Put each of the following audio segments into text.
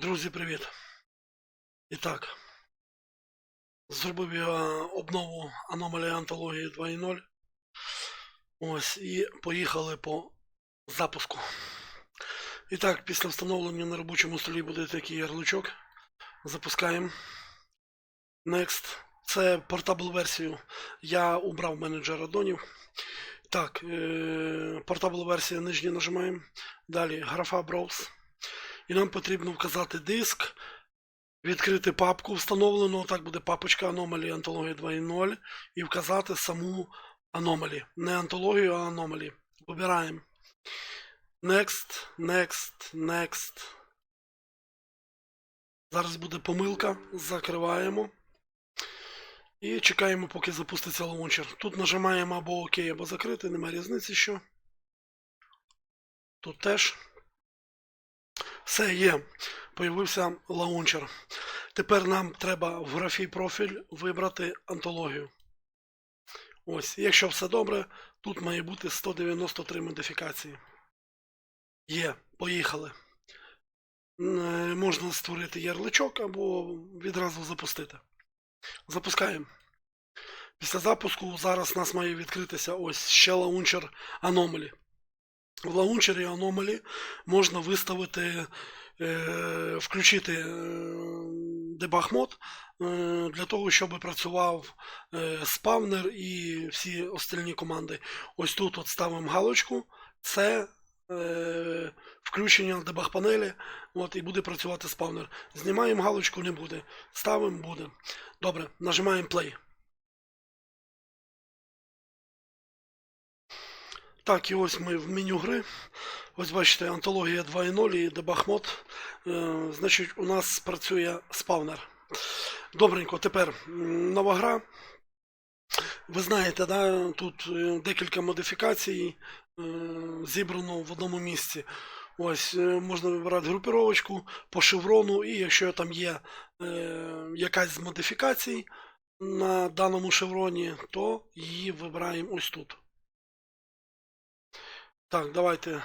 Друзі, привіт! І так, зробив я обнову аномалії антології 2.0. Ось, і поїхали по запуску. І так, після встановлення на робочому столі буде такий ярличок. Запускаємо. Next. Це портабл версію. Я убрав менеджер аддонів. Так, е- портабл версія нижнє нажимаємо. Далі графа Browse. І нам потрібно вказати диск, відкрити папку встановлену, так буде папочка Anomaly Антологія 2.0, і вказати саму Anomaly. Не антологію, а Anomaly. Вибираємо. Next, next, next. Зараз буде помилка. Закриваємо. І чекаємо, поки запуститься лаунчер. Тут нажимаємо або ОК, або закрити, немає різниці що. Тут теж. Все є. Появився лаунчер. Тепер нам треба в графі профіль вибрати антологію. Ось, якщо все добре, тут має бути 193 модифікації. Є, поїхали. Е, Можна створити ярличок або відразу запустити. Запускаємо. Після запуску зараз у нас має відкритися ось ще лаунчер Anomaly. В лаунчері Anomaly можна виставити, е, включити е, дебаг мод е, для того, щоб працював спавнер і всі остальні команди. Ось тут от ставимо галочку. Це включення дебаг панелі, от, і буде працювати спавнер. Знімаємо галочку, не буде. Ставимо, буде. Добре, нажимаємо play. Так, і ось ми в меню гри. Ось бачите, антологія 2.0 і дебаг мод. Е, значить, у нас працює спавнер. Добренько, тепер нова гра. Ви знаєте, да, тут е, декілька модифікацій е, зібрано в одному місці. Ось, е, можна вибирати групіровочку по шеврону, і якщо там є якась з модифікацій на даному шевроні, то її вибираємо ось тут. Так, давайте.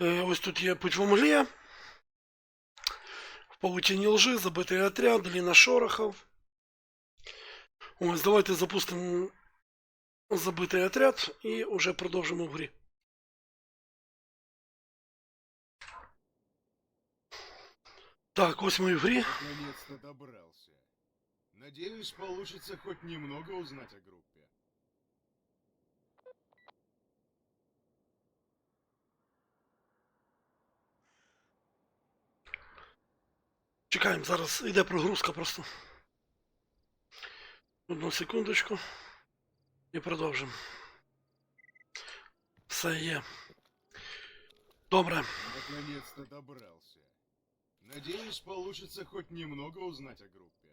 Е, Ось тут є путь в омглі. В паутині лжи, забитий отряд, Ліна Шорохов. Ось, давайте запустимо забитий отряд і вже продовжимо в грі. Так, ось ми в грі. Наконец-то добрался. Надеюсь, получится хоть немного узнать о группе. Чекаємо, зараз йде прогрузка просто. Одну секундочку. І продовжимо. Все є. Добре. Наконец-то добрался. Надеюсь, получится хоть немного узнать о группе.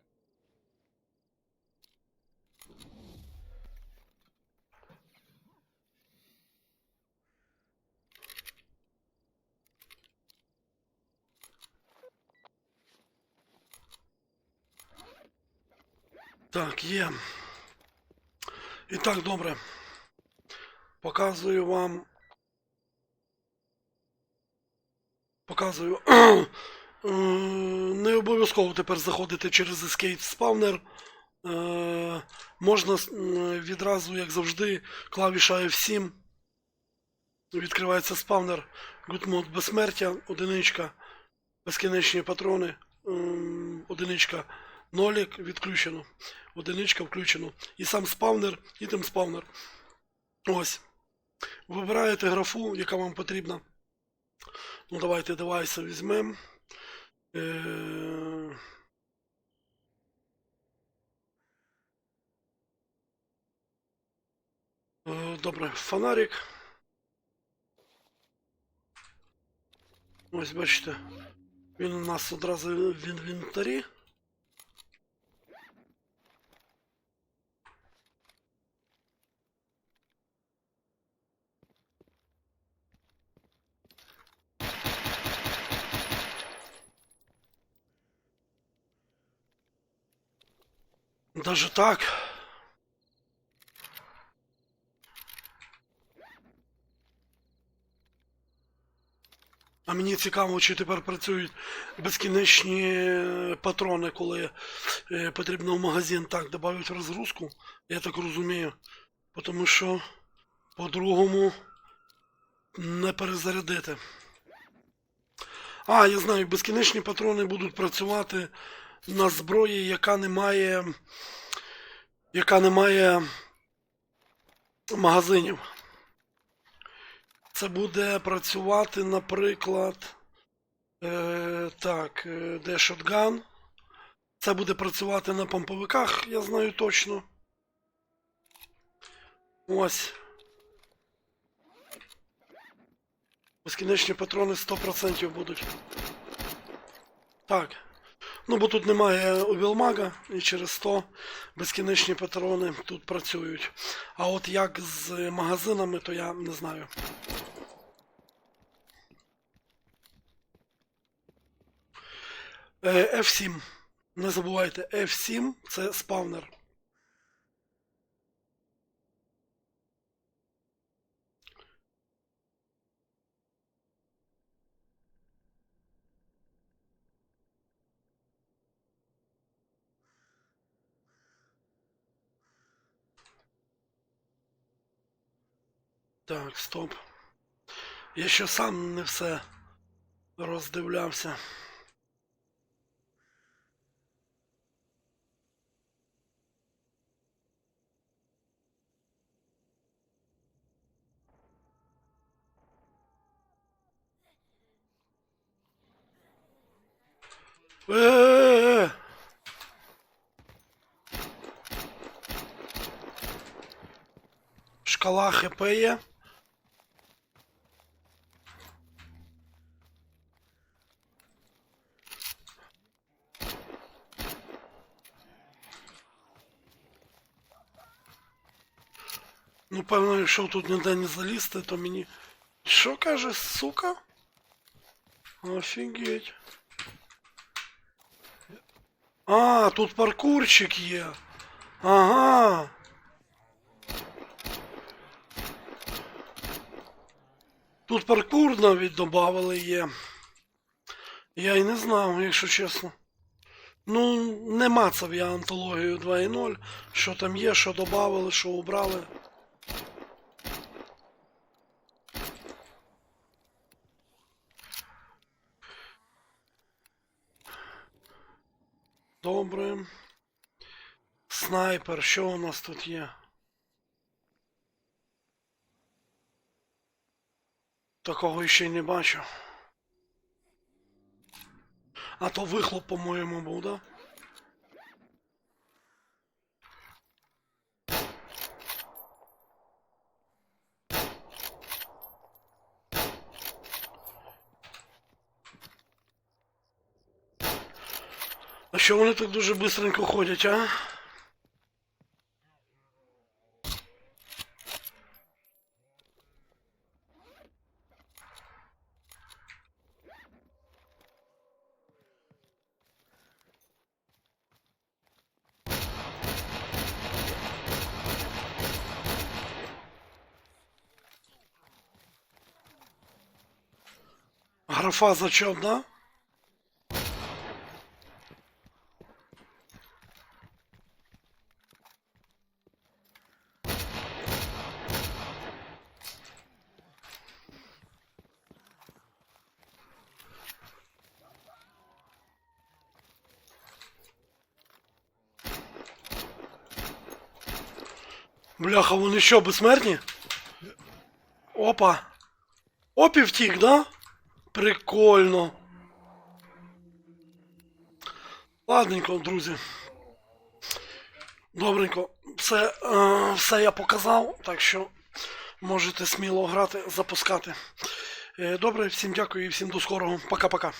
Так, є. І так, добре. Показую вам. Показую. Е, Не обов'язково тепер заходити через Escape Spawner. Е, Можна відразу, як завжди, клавіша F7. Відкривається спавнер. Mode безсмертя, одиничка. Безкінечні патрони. м, Одиничка. Нолік відключено. Одиничка включено. І сам спавнер, і тим спавнер. Ось. Вибираєте графу, яка вам потрібна. Ну, давайте девайси візьмемо. Е... Е, Добре, фонарик. Ось бачите. Він у нас одразу в інвентарі. Даже так. А мені цікаво, чи тепер працюють безкінечні е, патрони, коли е, потрібно в магазин так додають розгрузку, я так розумію. Тому що по-другому не перезарядити. А, я знаю, безкінечні патрони будуть працювати на зброї, яка не має. яка не має магазинів. Це буде працювати, наприклад. Е, так, е, де шотган. Це буде працювати на помповиках, я знаю точно. Ось. Безкінечні патрони 100% будуть. Так. Ну, бо тут немає Увілмага, і через то безкінечні патрони тут працюють. А от як з магазинами, то я не знаю. Е, F7. Не забувайте, F7 це спавнер. Так, стоп. Я ще сам не все роздивлявся. Е-е-е! Шкала ХП є. Ну, певно, якщо тут ніде не залізти, то мені. Що каже, сука? Офігеть. А, тут паркурчик є. Ага. Тут паркур навіть додавали є. Я й не знав, якщо чесно. Ну, не мацав я антологію 2.0, що там є, що додавали, що убрали. Добре. Снайпер, що у нас тут є? Такого ще й не бачу. А то вихлоп, по-моєму, був, да? А що вони так дуже бистренько ходять, а? Графа зачет, да? Бляха, вони що, безсмертні? Опа. Опі втік, да? Прикольно. Ладненько, друзі. Добренько. Все, е, все я показав, так що можете сміло грати, запускати. Е, добре, всім дякую і всім до скорого. Пока-пока.